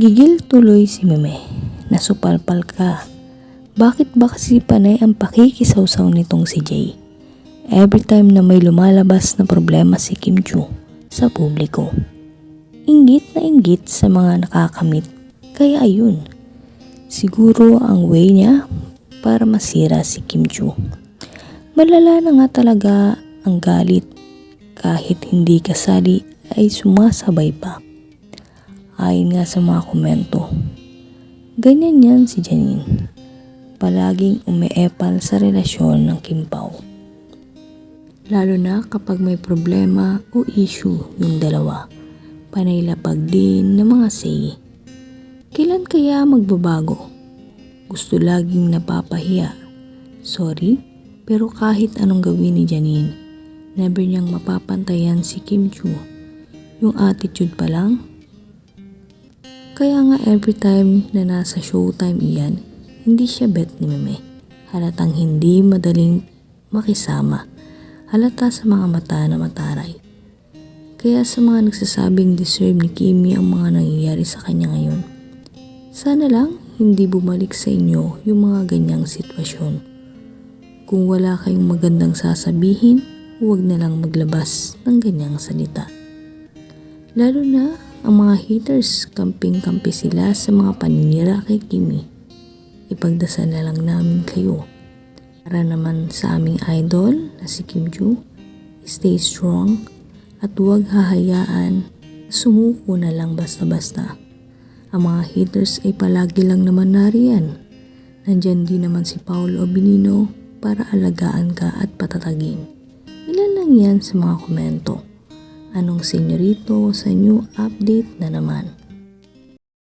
Gigil tuloy si Meme. Nasupalpal ka. Bakit ba kasi panay ang pakikisawsaw nitong si Jay? Every time na may lumalabas na problema si Kim Chu sa publiko. Inggit na inggit sa mga nakakamit. Kaya ayun, siguro ang way niya para masira si Kim Chu. Malala na nga talaga ang galit kahit hindi kasali ay sumasabay pa. Ayon nga sa mga komento. Ganyan yan si Janine. Palaging umeepal sa relasyon ng Kim Pao. Lalo na kapag may problema o issue yung dalawa. Panaylapag din ng mga say. Kailan kaya magbabago? Gusto laging napapahiya. Sorry, pero kahit anong gawin ni Janine, never niyang mapapantayan si Kim Chu. Yung attitude pa lang, kaya nga every time na nasa showtime iyan, hindi siya bet ni Meme. Halatang hindi madaling makisama. Halata sa mga mata na mataray. Kaya sa mga nagsasabing deserve ni Kimi ang mga nangyayari sa kanya ngayon, sana lang hindi bumalik sa inyo yung mga ganyang sitwasyon. Kung wala kayong magandang sasabihin, huwag na lang maglabas ng ganyang salita. Lalo na ang mga haters kamping-kampi sila sa mga paninira kay Kimi. Ipagdasal na lang namin kayo. Para naman sa aming idol na si Kim Ju, stay strong at huwag hahayaan sumuko na lang basta-basta. Ang mga haters ay palagi lang naman nariyan. Nandyan din naman si Paolo Benino para alagaan ka at patatagin. Ilan lang yan sa mga komento. Anong senyorito sa new update na naman?